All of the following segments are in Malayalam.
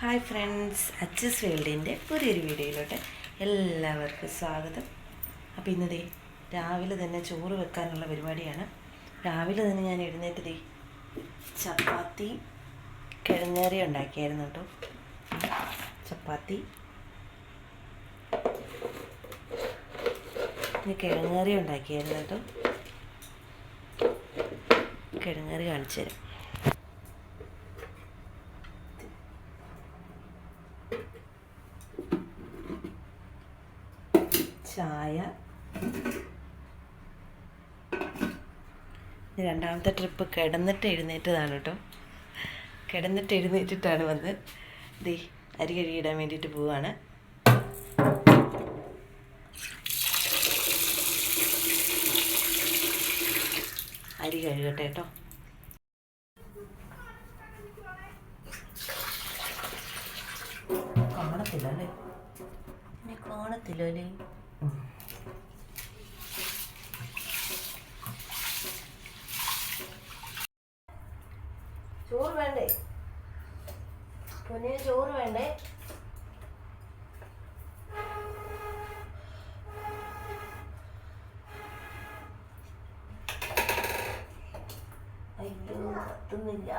ഹായ് ഫ്രണ്ട്സ് അച്ചസ് വേൾഡിന്റെ പുതിയൊരു വീഡിയോയിലോട്ട് എല്ലാവർക്കും സ്വാഗതം. അപ്പോൾ ഇന്നതേ രാവിലെ തന്നെ ചോറ് വെക്കാനുള്ള പരിപാടിയാണ്. രാവിലെ തന്നെ ഞാൻ എഴുന്നേറ്റതേ ചപ്പാത്തി കിഴങ്ങേറി ഉണ്ടാക്കിയായിരുന്നു കേട്ടോ. ചപ്പാത്തി കിഴങ്ങേറി ഉണ്ടാക്കിയായിരുന്നു കേട്ടോ. കിഴങ്ങേറി കാണിച്ചു തരാം. ചായ. രണ്ടാമത്തെ ട്രിപ്പ് കിടന്നിട്ട് എഴുന്നേറ്റതാണ് കേട്ടോ. കിടന്നിട്ട് എഴുന്നേറ്റിട്ടാണ് വന്ന് ദേ അരി കഴുകിയിടാൻ വേണ്ടിയിട്ട് പോവാണ്. അരി കഴുകട്ടെ കേട്ടോ. കാണത്തില്ല അല്ലേ? കാണത്തില്ല അല്ലേ? ചോറ് വേണ്ടേ? പൊന്നിന് ചോറ് വേണ്ടേ? അയ്യോ കത്തുന്നില്ല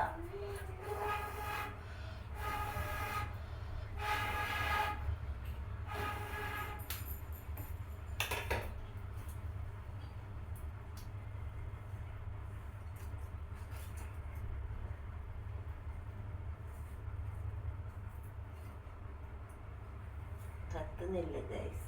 Alttan elle değsin.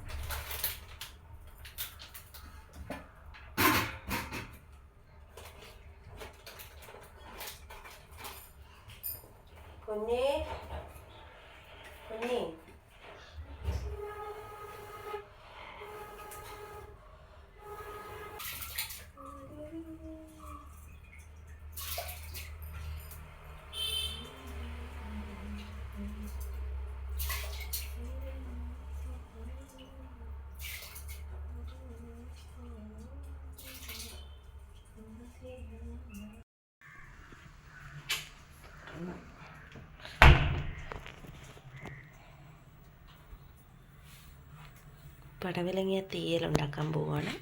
പടവിലങ്ങിയ തീയലുണ്ടാക്കാൻ പോവാണ്.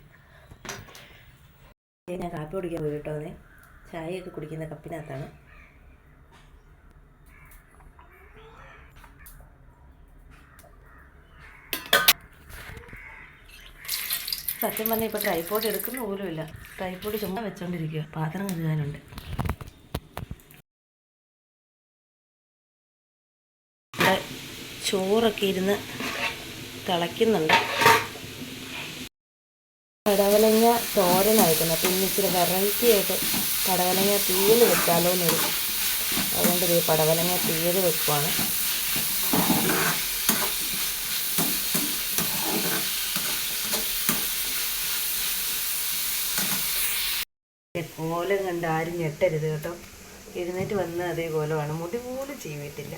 ഞാൻ കാപ്പി കുടിക്കാൻ പോയി കേട്ടോ ചായയൊക്കെ കുടിക്കുന്ന കപ്പിനകത്താണ്. സത്യം പറഞ്ഞാൽ ഇപ്പോൾ ട്രൈപ്പോഡ് എടുക്കുന്ന പോലുമില്ല ട്രൈപ്പോഡ് ചുമ്മാ വെച്ചോണ്ടിരിക്കുക പാത്രം കഴുകാനുണ്ട്. ചോറൊക്കെ ഇരുന്ന് തിളയ്ക്കുന്നുണ്ട്. പടവലങ്ങ തോരനായിരുന്നു അപ്പം ഇന്ന് ഇച്ചിരി വെറൈറ്റി ആയിട്ട് പടവലങ്ങ തീയൽ വെച്ചാലോ എന്നൊരു അതുകൊണ്ട് ഇത് പടവലങ്ങ തീയൽ വെക്കുവാണ്. കോലം കണ്ട് ആരും ഞെട്ടരുത് കേട്ടോ. എഴുന്നേറ്റ് വന്ന അതേപോലെയാണ് മുടി പോലും ചെയ്തിട്ടില്ല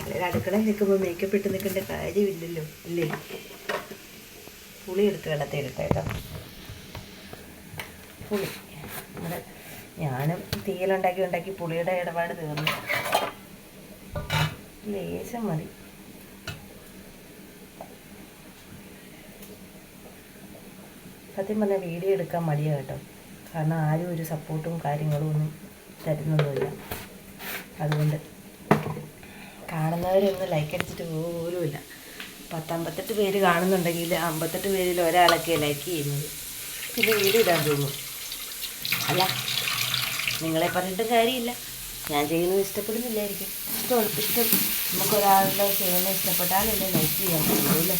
അല്ലെങ്കിൽ അടുക്കളയിൽ നിൽക്കുമ്പോൾ മേക്കപ്പ് ഇട്ട് നിൽക്കേണ്ട കാര്യമില്ലല്ലോ ഇല്ലേ പുളി എടുത്ത് വെള്ളത്തിലിട്ട് കേട്ടോ. പുളി. നമ്മുടെ ഞാനും തീയലുണ്ടാക്കി ഉണ്ടാക്കി പുളിയുടെ ഇടപാട് തീർന്നു. ലേശം മതി. സത്യം പറഞ്ഞാൽ വീഡിയോ എടുക്കാൻ മടിയാണ് കേട്ടോ. കാരണം ആരും ഒരു സപ്പോർട്ടും കാര്യങ്ങളും ഒന്നും തരുന്നൊന്നുമില്ല. അതുകൊണ്ട് കാണുന്നവരൊന്നും ലൈക്ക് അടിച്ചിട്ട് പോലുമില്ല. പത്തമ്പത്തെട്ട് പേര് കാണുന്നുണ്ടെങ്കിൽ അമ്പത്തെട്ട് പേരിൽ ഒരാളൊക്കെ ലൈക്ക് ചെയ്യുന്നത്. പിന്നെ വീഡിയോ ഇടാൻ തോന്നും. അല്ല നിങ്ങളെ പറഞ്ഞിട്ടും കാര്യമില്ല. ഞാൻ ചെയ്യുന്നത് ഇഷ്ടപ്പെടുന്നില്ലായിരിക്കും. ഇഷ്ടം ഇഷ്ടം. നമുക്കൊരാളുടെ ചെയ്യുന്നത് ഇഷ്ടപ്പെട്ടാലല്ലേ ലൈക്ക് ചെയ്യാൻ പറ്റുള്ളൂ അല്ലേ?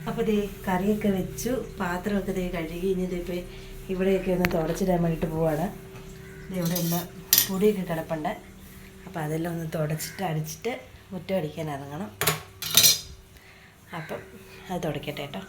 അപ്പോൾ ഇതേ കറിയൊക്കെ വെച്ചു പാത്രമൊക്കെ ഇതേ കഴുകി ഇനി ഇവിടെയൊക്കെ ഒന്ന് തുടച്ചിടാൻ വേണ്ടിയിട്ട് പോവാണ്. ഇവിടെ എല്ലാം പൊടിയൊക്കെ കിടപ്പുണ്ട്. അപ്പോൾ അതെല്ലാം ഒന്ന് തുടച്ചിട്ട് അടിച്ചിട്ട് മുറ്റം അടിക്കാൻ ഇറങ്ങണം. അപ്പം അത് തുടക്കട്ടെ കേട്ടോ.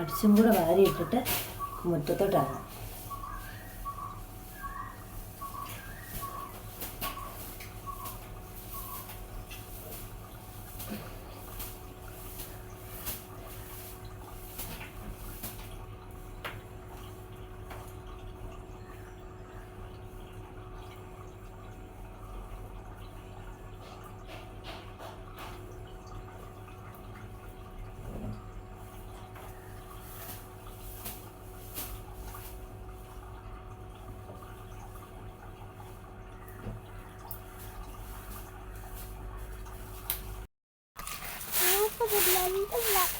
അടിച്ചും കൂടെ വാരിയിട്ടിട്ട് വാരി ഇട്ടിട്ട് മുറ്റത്തോട്ടാണ്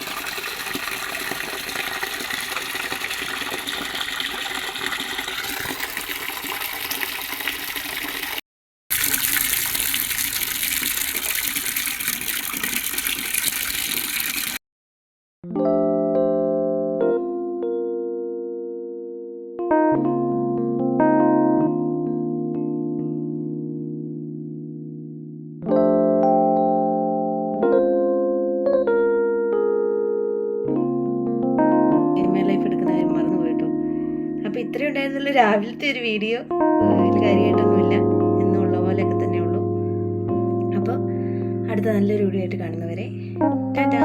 ലൈഫ് എടുക്കുന്ന കാര്യം മറന്നു അപ്പോൾ ഇത്രയും ഉണ്ടായിരുന്നുള്ളൂ രാവിലത്തെ ഒരു വീഡിയോ ഇതിൽ കാര്യമായിട്ടൊന്നുമില്ല. എന്നുള്ള പോലെയൊക്കെ തന്നെ ഉള്ളൂ. അപ്പോൾ അടുത്ത നല്ലൊരു വീഡിയോ ആയിട്ട് കാണുന്നവരെ ടാറ്റാ.